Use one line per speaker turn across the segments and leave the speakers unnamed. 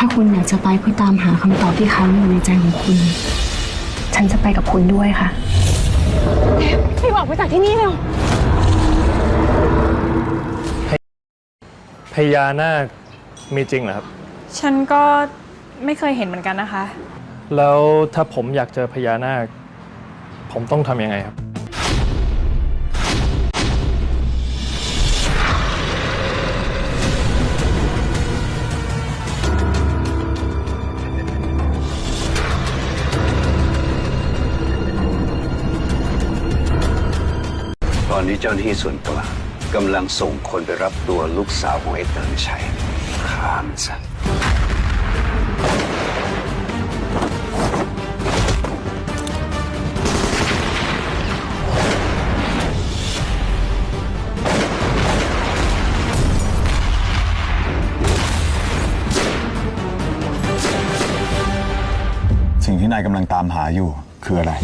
ถ้าคุณอยากจะไปเพื่อตามหาคำตอบที่ค้างอยู่ในใจของคุณ ฉันจะไปกับคุณด้วยค่ะ
รีบออกไปจากที่นี่เร็ว
พญานาคมีจริงเหรอครับ
ฉันก็ไม่เคยเห็นเหมือนกันนะคะ
แล้วถ้าผมอยากเจอพญานาค ผมต้องทำยังไงครับ
อนนี้เจ้าหน้าที่ส่วนกลางกำลังส่งคนไปรับตัวลูกสาวของไอ้เติมชัยข้ามนซะ
สิ่งที่นายกำลังตามหาอยู่คืออะไร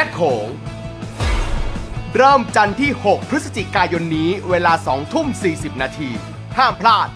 ม่โขง เริ่มจันทร์ที่ 6 พฤศจิกายนนี้เวลา 2 ทุ่ม 40 นาที ห้ามพลาด